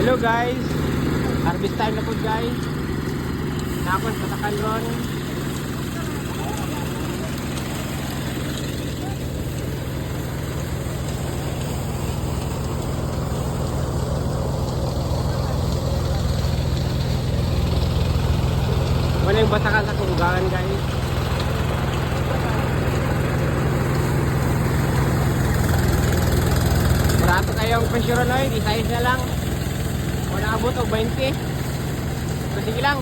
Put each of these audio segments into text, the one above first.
Hello guys. Harvest time na po guys. Tapos patakan ron. Wala yung basakan sa tunggangan guys. Barato kayong presyonoid, isa-is na lang. Wala abot o 20. So sige lang.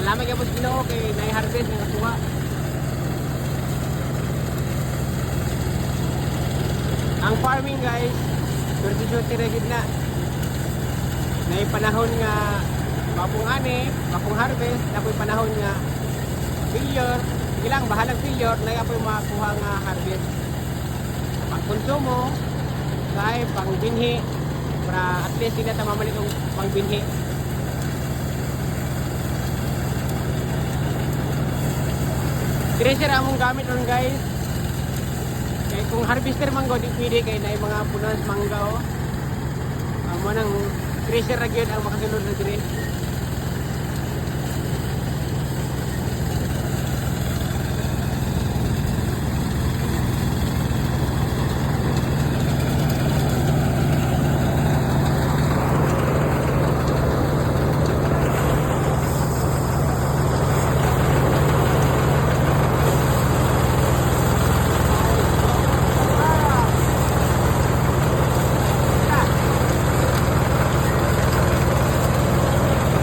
Salamat kayo sa Ginoo kay nai-harvest ng kuha. Ang farming guys, surti-surti regid na. May panahon nga mapong ani, mapong harvest, na po'y panahon nga failure. Sige lang, bahalang failure, na po'y makakuha nga harvest. Pang konsumo, kay pang binhi, para at least hindi na tayo mamalit ng pang binhi. Thresher among gamit ron guys. Kaya kung harvester manggo, di pwede kay na mga punas mangga o. Amo nang thresher ra gyud ang makasulod sa dire.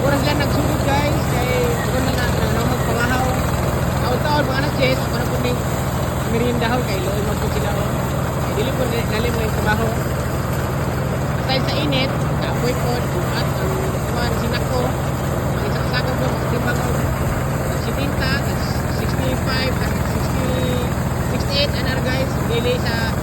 Oras lang nagsugod guys, kay kung na na na magpangahaw. Taon-taon mga anak Ni merindahon kay Loy man po sila oh. Kay dili po na- nalim na yung trabaho. Aside sa init, kapoy po, at ang kuhan sinako, ang isang sakot po, timbang ko. Ang 70, tas 65, tas 60, 68, anar guys, dili sa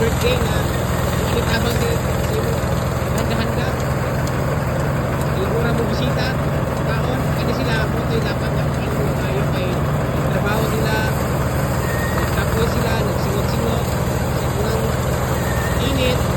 Burger King, ha? Manitabang din. Sino? Handa-handa. Hindi mo na bubisita. Taon. Kasi sila, puto yung dapat na ano tayo kay trabaho nila. Nagtapoy sila, nagsingot-singot. Sa init.